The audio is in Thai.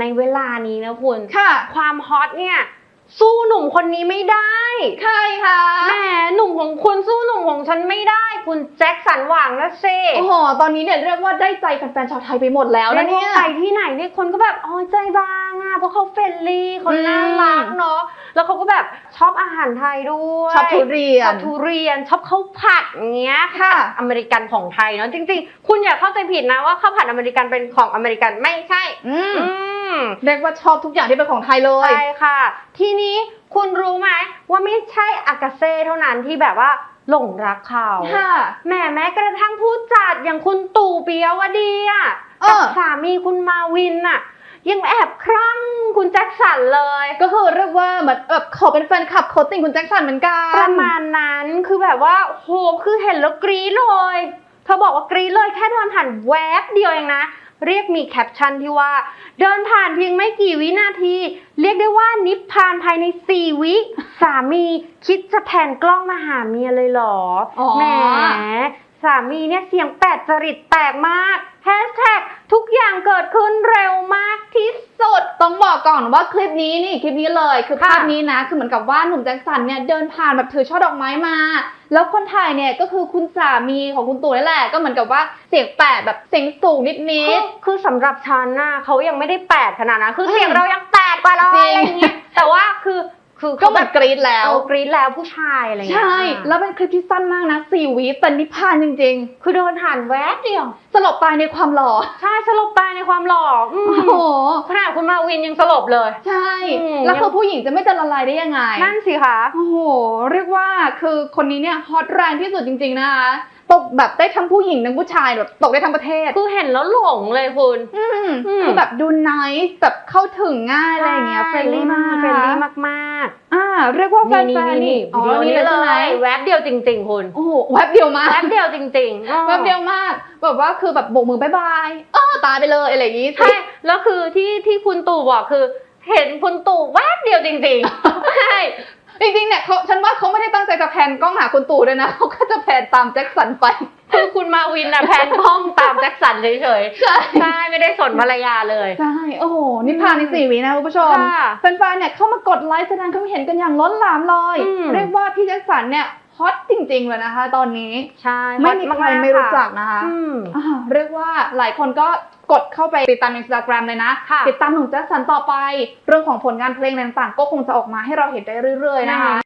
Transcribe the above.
ในเวลานี้นะคุณ ค่ะ ความฮอตเนี่ย สู้หนุ่มคนนี้ไม่ได้ ใครคะแหมหนุ่มของคุณสู้หนุ่มของฉันไม่ได้ คุณแจ็คสันหวังนะเซโอ้โหตอนนี้เนี่ยเรียกว่าได้ใจแฟนๆชาวไทยไปหมดแล้วแล้นะวเนี่ย ไปที่ไหนเนี่ยคนก็แบบอ๋อใจบางอะเพราะเขาเฟรนลี่เขาน่ารักเนาะแล้วเขาก็แบบชอบอาหารไทยด้วยชอบทุเรียชอนบทุเรียนชอบข้าวผัดอย่างเงี้ยค่ะ อเมริกันของไทยเนาะจริง ๆ คุณอย่าเข้าใจผิดนะว่าข้าวผัดอเมริกันเป็นของอเมริกันไม่ใช่ อืมอืม เรียกว่าชอบทุกอย่างที่เป็นของไทยเลย ใช่ค่ะ ทีนี้คุณรู้ไหมว่าไม่ใช่อากาเซ่เท่านั้นที่แบบว่าหลงรักเขาค่ะแหม่แม้กระทั่งผู้จัดอย่างคุณตู่ปิยวดีอะเออกับสามีคุณมาวินอะยังแอบครั่งคุณแจ็คสันเลย ก็คือเรียกว่าเหมือนแบบเขาเป็นแฟนคลับโคตติงคุณแจ็คสันเหมือนกันประมาณนั้นคือแบบว่าโหคือเห็นแล้วกรี๊ดเลยเธอบอกว่ากรี๊ดเลยแค่เดินผ่านแวบเดียวเองนะ เรียกมีแคปชั่นที่ว่า เดินผ่านเพียงไม่กี่วินาที เรียกได้ว่านิพพานภายใน 4 วิ สามีคิดจะแผ่นกล้องมาหาเมียเลยเหรออ๋อแหมสามีเนี่ยเสียงแปดจริตแตกมากแฮชแท็กทุกอย่างเกิดขึ้นเร็วมากที่สุดต้อง บอกก่อนว่าคลิปนี้นี่คลิปนี้เลยคือค่ะภาพนี้นะ คือเหมือนกับว่าหนุ่มแจ็คสันเนี่ยเดินผ่านแบบถือช่อดอกไม้มา แล้วคนถ่ายเนี่ยก็คือคุณสามีของคุณตู่นี่แหละ ก็เหมือนกับว่าเสียงแปดแบบเสียงสูงนิดนิคือดคือสำหรับฉันน่ะเขายังไม่ได้แปดขนาดนั้นคืออืมเสียงเรายังแป คือคือก็เขาเหมืแบอนบกรี๊ดแล้วเอากรี๊ดแล้วผู้ชายอะไรอย่างเงี้ยใช่ แล้วเป็นคลิปที่สั้นมากนะสี่วิแต่นิพพานจริงคือเดินผ่านแวบเดียวๆสลบตายในความหล่อ ใช่สลบตายในความหล่ออืมโอ้โหขนาดคุณมาวินยังสลบเลย ใช่อืมแล้วคือผู้หญิงจะไม่จะละลายได้ยังไง นั่นสิคะ โอ้โห เรียกว่าคือคนนี้เนี่ยฮอตแรงที่สุดจริง ๆ นะคะ ตกแบบได้ทั้งผู้หญิงทั้งผู้ชายแบบตกได้ทั้งประเทศ คือเห็นแล้วหลงเลยคุณ อืมอืม คือแบบดูไนท์แบบเข้าถึงง่ายอะไรอย่างเงี้ยเฟรนลี่มากเฟรนลี่มากอ่า เรียกว่าๆแฟนๆนี่อ๋อวิดีโอนี่นี้เลยเลใช่ไหมยแวบเดียวจริง ๆ คุณโอ้โหแวบเดียวมาก แวบเดียวจริงๆแวบเดียวมากแบบว่าคือแบบโบกมือบายบายเออตายไปเลยอะไรอย่างงี้ ใช่ แล้วคือที่ที่คุณตู่บอกคือ เห็นคุณตู่แวบเดียวจริงๆ ใช่ จริงๆเนี่ยเขาฉันว่าเขาไม่ได้ตั้งใจจะแพนกล้องหาคุณตู่ด้วยนะเขาก็จะแพนตามแจ็คสันไป คือคุณมาวินอะแพนกล้องตามแจ็คสันเฉยใช่ ๆใช่ไม่ได้สนภรรยาเลย ใช่ โอ้โห นี่ผ่านในสี่วินะคุณผู้ชมค่ะแฟนๆเนี่ยเข้ามากดไลค์แสดงความเห็นกันอย่างล้นหลามเลย อืม เรียกว่าพี่แจ็คสันเนี่ย ฮอตจริงๆเลยนะคะ ตอนนี้ใช่ไม่มีใครไม่รู้จักค่ะนะคะอืมอ่าเรียกว่าหลายคนก็กดเข้าไปติดตามอินสตาแกรมเลยนะค่ะติดตามหนุ่มแจ็คสันต่อไป เรื่องของผลงานเพลงอะไรต่างๆ ก็คงจะออกมาให้เราเห็นได้เรื่อยๆนะคะ